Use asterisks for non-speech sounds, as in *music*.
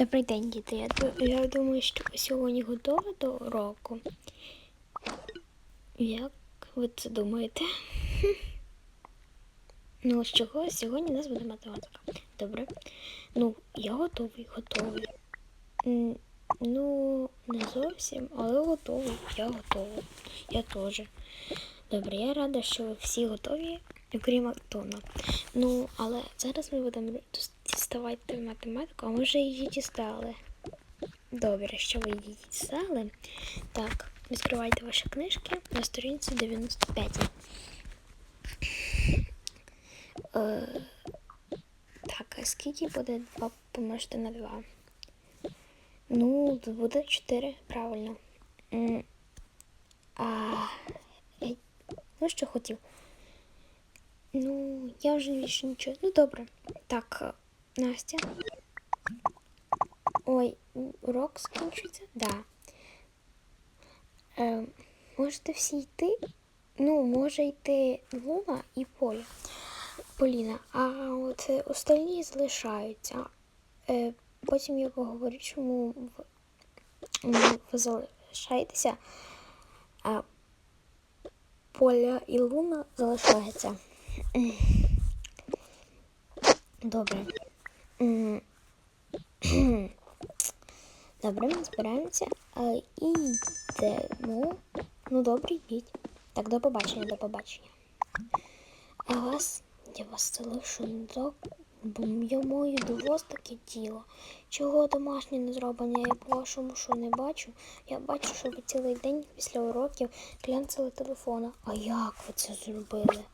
Добрий день, діти. Я, думаю, що сьогодні готові до уроку. Як ви це думаєте? *laughs* Ну, з чого сьогодні у нас буде математика. Добре. Ну, я готовий, готовий. Ну, не зовсім, але готовий. Я готовий. Я теж. Добре, я рада, що ви всі готові, окрім Антона. Ну, але зараз ми будемо діставати математику, а ми вже її дістали. Добре, що ви її дістали. Так, відкривайте ваші книжки на сторінці 95. Е, так, а скільки буде 2 помножити на 2? Ну, буде 4, правильно. А, ну що хотів? Ну, я вже більше нічого. Ну, добре. Так, Настя. Ой, урок скінчується? Да. Е, можете всі йти? Ну, може йти Луна і Поля. Поліна, а от остальні залишаються. Е, потім я поговорю, чому ви, ви залишаєтеся, а Поля і Луна залишаються. Добре. *clears throat* Добре, ми збираємося і йдемо. Ну, добре, йдіть. Так, до побачення, до побачення. А вас, я вас залишу до я маю до вас таке діло. Чого домашнє не зроблене, я по вашому що не бачу. Я бачу, що ви цілий день після уроків клянцали телефона. А як ви це зробили?